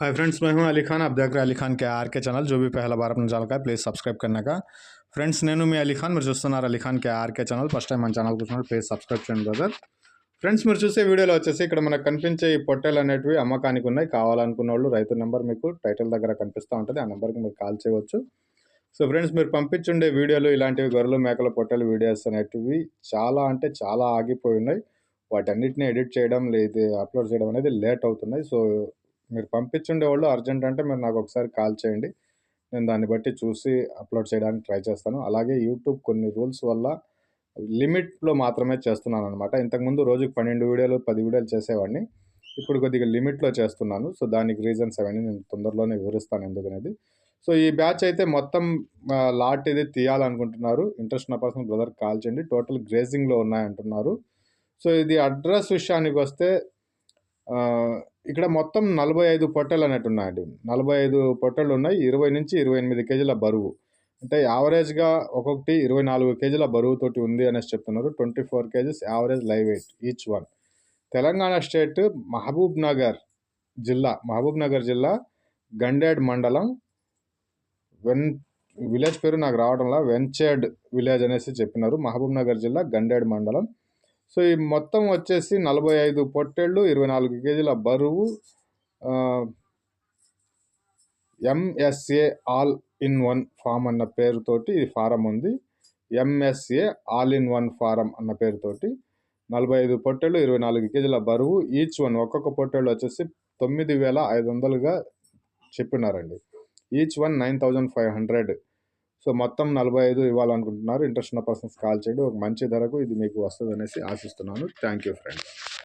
Hi friends मैं हूं अली खान आप देख रहे हैं अली खान के आर के चैनल जो भी पहला बार अपने ఛానల్ का ప్లీజ్ సబ్స్క్రైబ్ करने का ఫ్రెండ్స్ నేను మీ అలీ ఖాన్ మీరు చూస్తున్నారు Ali Khan K RK channel first time మన ఛానల్ కూర్చున్నారు ప్లీజ్ సబ్స్క్రైబ్ చేయండి బ్రదర్ ఫ్రెండ్స్ మీరు చూసే వీడియోలో వచ్చేసి ఇక్కడ మనకు కనిపించే ఈ పొట్టేలు అనేటివి అమ్మకానికి ఉన్నాయి కావాలనుకున్న వాళ్ళు రైతు నెంబర్ మీకు టైటిల్ దగ్గర కనిపిస్తూ ఉంటుంది ఆ నెంబర్కి మీరు కాల్ చేయవచ్చు సో ఫ్రెండ్స్ మీరు పంపించుండే వీడియోలు ఇలాంటివి గొర్రెలు మేకల పొట్టేలు వీడియోస్ అనేటివి చాలా అంటే చాలా ఆగిపోయి ఉన్నాయి వాటన్నిటిని ఎడిట్ చేయడం లేదు అప్లోడ్ చేయడం అనేది లేట్ అవుతున్నాయి సో మీరు పంపించుండే వాళ్ళు అర్జెంట్ అంటే మీరు నాకు ఒకసారి కాల్ చేయండి. నేను దాన్ని బట్టి చూసి అప్లోడ్ చేయడానికి ట్రై చేస్తాను. అలాగే యూట్యూబ్ కొన్ని రూల్స్ వల్ల లిమిట్లో మాత్రమే చేస్తున్నాను అనమాట ఇంతకుముందు రోజుకి పన్నెండు వీడియోలు పది వీడియోలు చేసేవాడిని. ఇప్పుడు కొద్దిగా లిమిట్లో చేస్తున్నాను. సో దానికి రీజన్స్ అవన్నీ నేను తొందరలోనే వివరిస్తాను ఎందుకనేది. సో ఈ బ్యాచ్ అయితే మొత్తం లాట్ ఇది తీయాలనుకుంటున్నారు. ఇంట్రెస్ట్ ఉన్న పర్సన్ బ్రదర్ కాల్ చేయండి. టోటల్ గ్రేజింగ్లో ఉన్నాయంటున్నారు. సో ఇది అడ్రస్ విషయానికి వస్తే ఇక్కడ మొత్తం నలభై ఐదు పొట్టెలు అన్నట్టు ఉన్నాయండి. నలభై ఐదు పొట్టెలు ఉన్నాయి. ఇరవై నుంచి ఇరవై ఎనిమిది కేజీల బరువు. అంటే యావరేజ్గా ఒక్కొక్కటి ఇరవై నాలుగు కేజీల బరువుతోటి ఉంది అనేసి చెప్తున్నారు. Twenty four kgs average live weight each one. Telangana state Mahbubnagar జిల్లా మహబూబ్ నగర్ జిల్లా గండేడ్ మండలం వెన్ విలేజ్ పేరు నాకు రావడంలా వెంచేడ్ విలేజ్ అనేసి చెప్పినారు. మహబూబ్ నగర్ జిల్లా గండేడ్ మండలం సో ఈ మొత్తం వచ్చేసి నలభై ఐదు పొట్టేళ్ళు ఇరవై నాలుగు కేజీల బరువు MSA all in one farm అన్న పేరుతోటి ఈ ఫారం ఉంది. MSA all in one farm అన్న పేరుతోటి నలభై ఐదు పొట్టేళ్ళు ఇరవై నాలుగు కేజీల బరువు ఈచ్ వన్ ఒక్కొక్క పొట్టేళ్ళు వచ్చేసి తొమ్మిది వేల ఐదు వందలుగా చెప్పినారండి. Each one nine thousand five hundred so మొత్తం నలభై ఐదు ఇవ్వాలనుకుంటున్నారు. ఇంట్రెస్ట్ ఉన్న పర్సన్స్ కాల్ చేయండి. ఒక మంచి ధరకు ఇది మీకు వస్తుంది అనేసి ఆశిస్తున్నాను. Thank you friends.